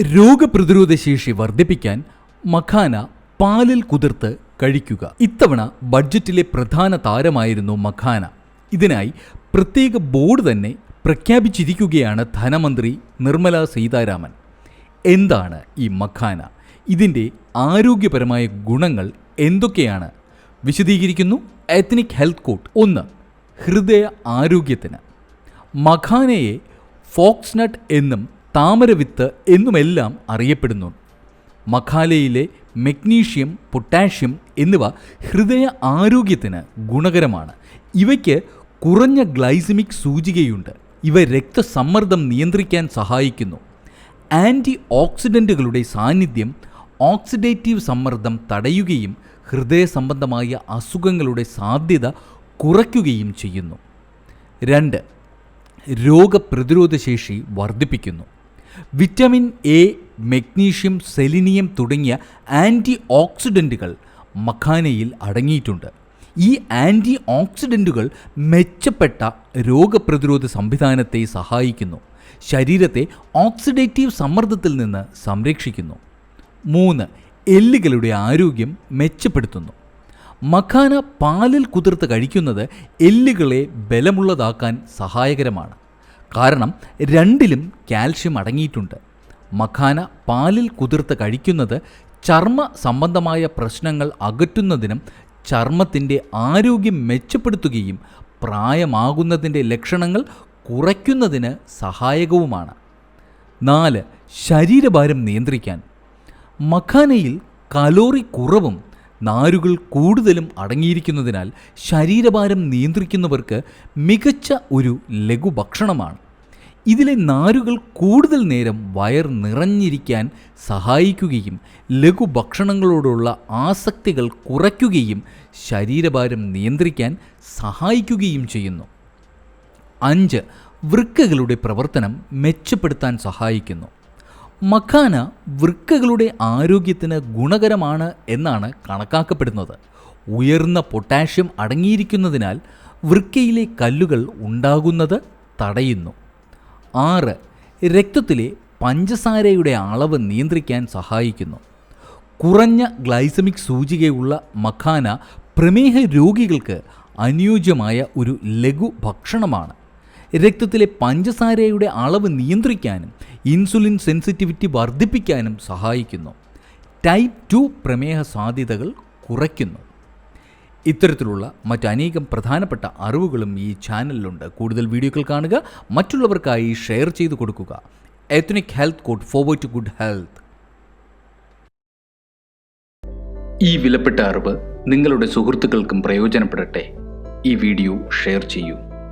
രോഗപ്രതിരോധ ശേഷി വർദ്ധിപ്പിക്കാൻ മഖാന പാലിൽ കുതിർത്ത് കഴിക്കുക. ഇത്തവണ ബഡ്ജറ്റിലെ പ്രധാന താരമായിരുന്നു മഖാന. ഇതിനായി പ്രത്യേക ബോർഡ് തന്നെ പ്രഖ്യാപിച്ചിരിക്കുകയാണ് ധനമന്ത്രി നിർമ്മല സീതാരാമൻ. എന്താണ് ഈ മഖാന? ഇതിന്റെ ആരോഗ്യപരമായ ഗുണങ്ങൾ എന്തൊക്കെയാണ്? വിശദീകരിക്കുന്നു എത്നിക് ഹെൽത്ത് കോട്ട് ഒന്ന് ഹൃദയ ആരോഗ്യത്തിന്. മഖാനയെ ഫോക്സ്നട്ട് എന്നും താമരവിത്ത് എന്നുമെല്ലാം അറിയപ്പെടുന്നു. മഖാലയിലെ മെഗ്നീഷ്യം പൊട്ടാഷ്യം എന്നിവ ഹൃദയ ആരോഗ്യത്തിന് ഗുണകരമാണ്. ഇവയ്ക്ക് കുറഞ്ഞ ഗ്ലൈസമിക് സൂചികയുണ്ട്. ഇവ രക്തസമ്മർദ്ദം നിയന്ത്രിക്കാൻ സഹായിക്കുന്നു. ആന്റി ഓക്സിഡന്റുകളുടെ സാന്നിധ്യം ഓക്സിഡേറ്റീവ് സമ്മർദ്ദം തടയുകയും ഹൃദയ സംബന്ധമായ അസുഖങ്ങളുടെ സാധ്യത കുറയ്ക്കുകയും ചെയ്യുന്നു. രണ്ട് രോഗപ്രതിരോധശേഷി വർദ്ധിപ്പിക്കുന്നു. വിറ്റമിൻ എ മെഗ്നീഷ്യം സെലിനിയം തുടങ്ങിയ ആന്റി ഓക്സിഡന്റുകൾ മഖാനയിൽ അടങ്ങിയിട്ടുണ്ട്. ഈ ആന്റി ഓക്സിഡന്റുകൾ മെച്ചപ്പെട്ട രോഗപ്രതിരോധ സംവിധാനത്തെ സഹായിക്കുന്നു. ശരീരത്തെ ഓക്സിഡേറ്റീവ് സമ്മർദ്ദത്തിൽ നിന്ന് സംരക്ഷിക്കുന്നു. മൂന്ന് എല്ലുകളുടെ ആരോഗ്യം മെച്ചപ്പെടുത്തുന്നു. മഖാന പാലിൽ കുതിർത്ത് കഴിക്കുന്നത് എല്ലുകളെ ബലമുള്ളതാക്കാൻ സഹായകരമാണ്. കാരണം രണ്ടിലും കാൽഷ്യം അടങ്ങിയിട്ടുണ്ട്. മഖാന പാലിൽ കുതിർത്ത് കഴിക്കുന്നത് ചർമ്മ സംബന്ധമായ പ്രശ്നങ്ങൾ അകറ്റുന്നതിനും ചർമ്മത്തിന്റെ ആരോഗ്യം മെച്ചപ്പെടുത്തുകയും പ്രായമാകുന്നതിന്റെ ലക്ഷണങ്ങൾ കുറയ്ക്കുന്നതിന് സഹായകവുമാണ്. നാല് ശരീരഭാരം നിയന്ത്രിക്കാൻ. മഖാനയിൽ കലോറി കുറവും നാരുകൾ കൂടുതലും അടങ്ങിയിരിക്കുന്നതിനാൽ ശരീരഭാരം നിയന്ത്രിക്കുന്നവർക്ക് മികച്ച ഒരു ലഘുഭക്ഷണമാണ്. ഇതിലെ നാരുകൾ കൂടുതൽ നേരം വയർ നിറഞ്ഞിരിക്കാൻ സഹായിക്കുകയും ലഘുഭക്ഷണങ്ങളോടുള്ള ആസക്തികൾ കുറയ്ക്കുകയും ശരീരഭാരം നിയന്ത്രിക്കാൻ സഹായിക്കുകയും ചെയ്യുന്നു. അഞ്ച് വൃക്കകളുടെ പ്രവർത്തനം മെച്ചപ്പെടുത്താൻ സഹായിക്കുന്നു. മഖാന വൃക്കകളുടെ ആരോഗ്യത്തിന് ഗുണകരമാണ് എന്നാണ് കണക്കാക്കപ്പെടുന്നത്. ഉയർന്ന പൊട്ടാഷ്യം അടങ്ങിയിരിക്കുന്നതിനാൽ വൃക്കയിലെ കല്ലുകൾ ഉണ്ടാകുന്നത് തടയുന്നു. ആറ് രക്തത്തിലെ പഞ്ചസാരയുടെ അളവ് നിയന്ത്രിക്കാൻ സഹായിക്കുന്നു. കുറഞ്ഞ ഗ്ലൈസമിക് സൂചികയുള്ള മഖാന പ്രമേഹ രോഗികൾക്ക് അനുയോജ്യമായ ഒരു ലഘു ഭക്ഷണമാണ്. രക്തത്തിലെ പഞ്ചസാരയുടെ അളവ് നിയന്ത്രിക്കാനും ഇൻസുലിൻ സെൻസിറ്റിവിറ്റി വർദ്ധിപ്പിക്കാനും സഹായിക്കുന്നു. ടൈപ്പ് ടു പ്രമേഹ സാധ്യതകൾ കുറയ്ക്കുന്നു. ഇത്തരത്തിലുള്ള മറ്റനേകം പ്രധാനപ്പെട്ട അറിവുകളും ഈ ചാനലിലുണ്ട്. കൂടുതൽ വീഡിയോകൾ കാണുക മറ്റുള്ളവർക്കായി ഷെയർ ചെയ്തു കൊടുക്കുക. Ethnic health code forward to good health ഈ വിലപ്പെട്ട അറിവ് നിങ്ങളുടെ സുഹൃത്തുക്കൾക്കും പ്രയോജനപ്പെടട്ടെ. ഈ വീഡിയോ ഷെയർ ചെയ്യൂ.